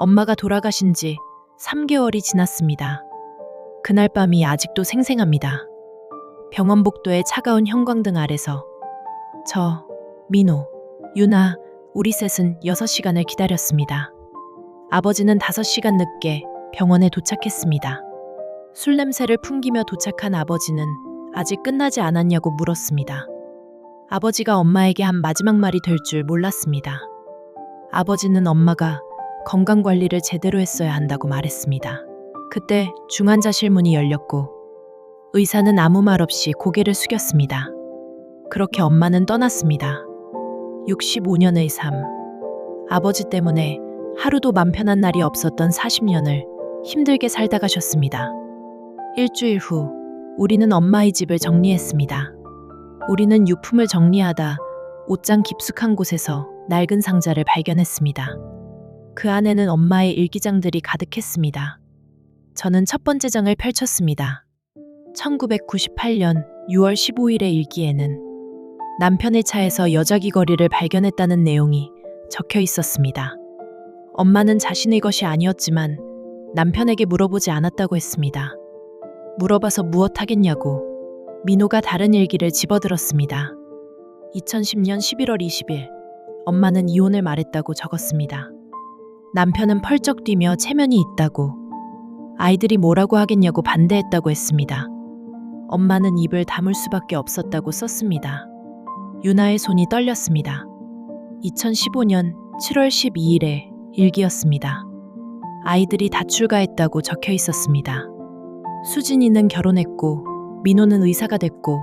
엄마가 돌아가신 지 3개월이 지났습니다. 그날 밤이 아직도 생생합니다. 병원 복도의 차가운 형광등 아래서 저, 민호, 유나, 우리 셋은 6시간을 기다렸습니다. 아버지는 5시간 늦게 병원에 도착했습니다. 술 냄새를 풍기며 도착한 아버지는 아직 끝나지 않았냐고 물었습니다. 아버지가 엄마에게 한 마지막 말이 될 줄 몰랐습니다. 아버지는 엄마가 건강 관리를 제대로 했어야 한다고 말했습니다. 그때 중환자실 문이 열렸고 의사는 아무 말 없이 고개를 숙였습니다. 그렇게 엄마는 떠났습니다. 65년의 삶. 아버지 때문에 하루도 맘 편한 날이 없었던 40년을 힘들게 살다 가셨습니다. 일주일 후, 우리는 엄마의 집을 정리했습니다. 우리는 유품을 정리하다 옷장 깊숙한 곳에서 낡은 상자를 발견했습니다. 그 안에는 엄마의 일기장들이 가득했습니다. 저는 첫 번째 장을 펼쳤습니다. 1998년 6월 15일의 일기에는 남편의 차에서 여자 귀걸이를 발견했다는 내용이 적혀 있었습니다. 엄마는 자신의 것이 아니었지만 남편에게 물어보지 않았다고 했습니다. 물어봐서 무엇 하겠냐고 민호가 다른 일기를 집어들었습니다. 2010년 11월 20일 엄마는 이혼을 말했다고 적었습니다. 남편은 펄쩍 뛰며 체면이 있다고 아이들이 뭐라고 하겠냐고 반대했다고 했습니다. 엄마는 입을 다물 수밖에 없었다고 썼습니다. 유나의 손이 떨렸습니다. 2015년 7월 12일에 일기였습니다. 아이들이 다 출가했다고 적혀 있었습니다. 수진이는 결혼했고, 민호는 의사가 됐고,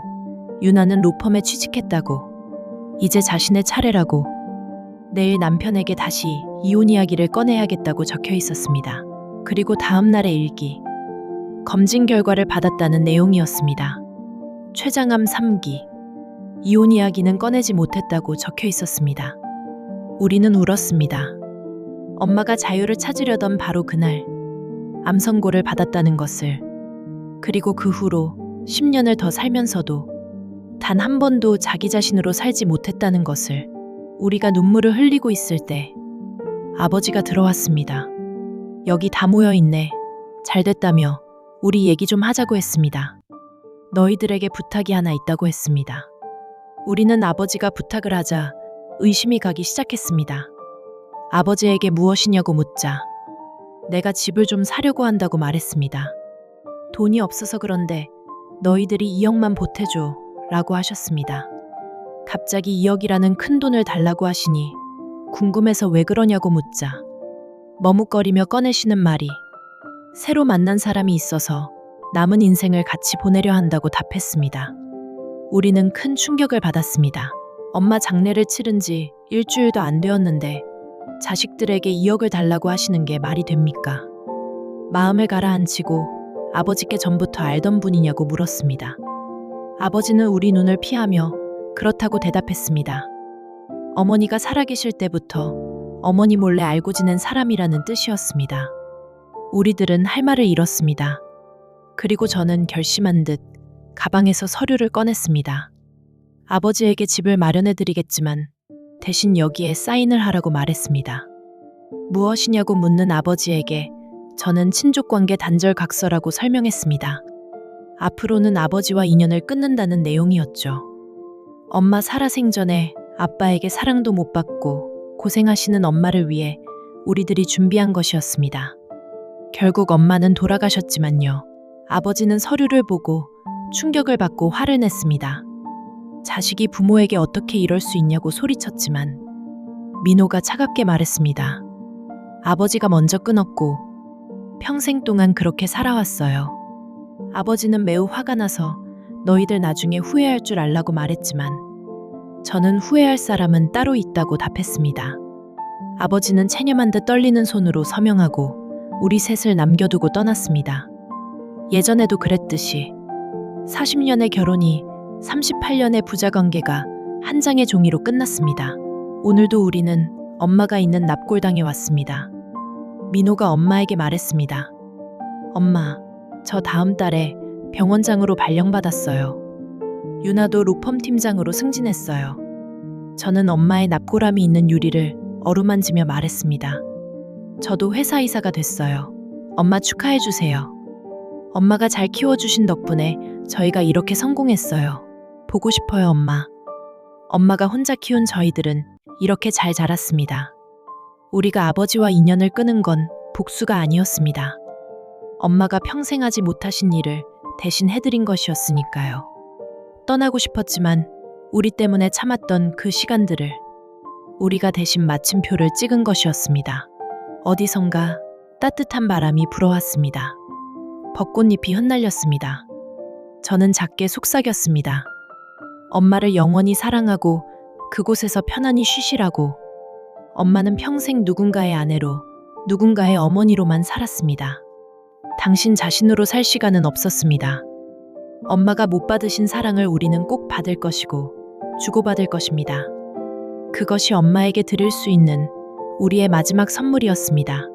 유나는 로펌에 취직했다고, 이제 자신의 차례라고, 내일 남편에게 다시 이혼 이야기를 꺼내야겠다고 적혀 있었습니다. 그리고 다음 날의 일기. 검진 결과를 받았다는 내용이었습니다. 췌장암 3기. 이혼 이야기는 꺼내지 못했다고 적혀 있었습니다. 우리는 울었습니다. 엄마가 자유를 찾으려던 바로 그날 암 선고를 받았다는 것을 그리고 그 후로 10년을 더 살면서도 단 한 번도 자기 자신으로 살지 못했다는 것을 우리가 눈물을 흘리고 있을 때 아버지가 들어왔습니다. 여기 다 모여 있네. 잘 됐다며 우리 얘기 좀 하자고 했습니다. 너희들에게 부탁이 하나 있다고 했습니다. 우리는 아버지가 부탁을 하자 의심이 가기 시작했습니다. 아버지에게 무엇이냐고 묻자 내가 집을 좀 사려고 한다고 말했습니다. 돈이 없어서 그런데 너희들이 2억만 보태줘 라고 하셨습니다. 갑자기 2억이라는 큰 돈을 달라고 하시니 궁금해서 왜 그러냐고 묻자 머뭇거리며 꺼내시는 말이 새로 만난 사람이 있어서 남은 인생을 같이 보내려 한다고 답했습니다. 우리는 큰 충격을 받았습니다. 엄마 장례를 치른 지 일주일도 안 되었는데 자식들에게 2억을 달라고 하시는 게 말이 됩니까? 마음을 가라앉히고 아버지께 전부터 알던 분이냐고 물었습니다. 아버지는 우리 눈을 피하며 그렇다고 대답했습니다. 어머니가 살아계실 때부터 어머니 몰래 알고 지낸 사람이라는 뜻이었습니다. 우리들은 할 말을 잃었습니다. 그리고 저는 결심한 듯 가방에서 서류를 꺼냈습니다. 아버지에게 집을 마련해 드리겠지만 대신 여기에 사인을 하라고 말했습니다. 무엇이냐고 묻는 아버지에게 저는 친족 관계 단절 각서라고 설명했습니다. 앞으로는 아버지와 인연을 끊는다는 내용이었죠. 엄마 살아생전에 아빠에게 사랑도 못 받고 고생하시는 엄마를 위해 우리들이 준비한 것이었습니다. 결국 엄마는 돌아가셨지만요. 아버지는 서류를 보고 충격을 받고 화를 냈습니다. 자식이 부모에게 어떻게 이럴 수 있냐고 소리쳤지만 민호가 차갑게 말했습니다. 아버지가 먼저 끊었고 평생 동안 그렇게 살아왔어요. 아버지는 매우 화가 나서 너희들 나중에 후회할 줄 알라고 말했지만 저는 후회할 사람은 따로 있다고 답했습니다. 아버지는 체념한 듯 떨리는 손으로 서명하고 우리 셋을 남겨두고 떠났습니다. 예전에도 그랬듯이 40년의 결혼이 38년의 부자 관계가 한 장의 종이로 끝났습니다. 오늘도 우리는 엄마가 있는 납골당에 왔습니다. 민호가 엄마에게 말했습니다. 엄마, 저 다음 달에 병원장으로 발령받았어요. 유나도 로펌 팀장으로 승진했어요. 저는 엄마의 납골함이 있는 유리를 어루만지며 말했습니다. 저도 회사 이사가 됐어요. 엄마 축하해주세요. 엄마가 잘 키워주신 덕분에 저희가 이렇게 성공했어요. 보고 싶어요, 엄마. 엄마가 혼자 키운 저희들은 이렇게 잘 자랐습니다. 우리가 아버지와 인연을 끊은 건 복수가 아니었습니다. 엄마가 평생 하지 못하신 일을 대신 해드린 것이었으니까요. 떠나고 싶었지만 우리 때문에 참았던 그 시간들을 우리가 대신 마침표를 찍은 것이었습니다. 어디선가 따뜻한 바람이 불어왔습니다. 벚꽃잎이 흩날렸습니다. 저는 작게 속삭였습니다. 엄마를 영원히 사랑하고 그곳에서 편안히 쉬시라고 엄마는 평생 누군가의 아내로 누군가의 어머니로만 살았습니다. 당신 자신으로 살 시간은 없었습니다. 엄마가 못 받으신 사랑을 우리는 꼭 받을 것이고 주고받을 것입니다. 그것이 엄마에게 드릴 수 있는 우리의 마지막 선물이었습니다.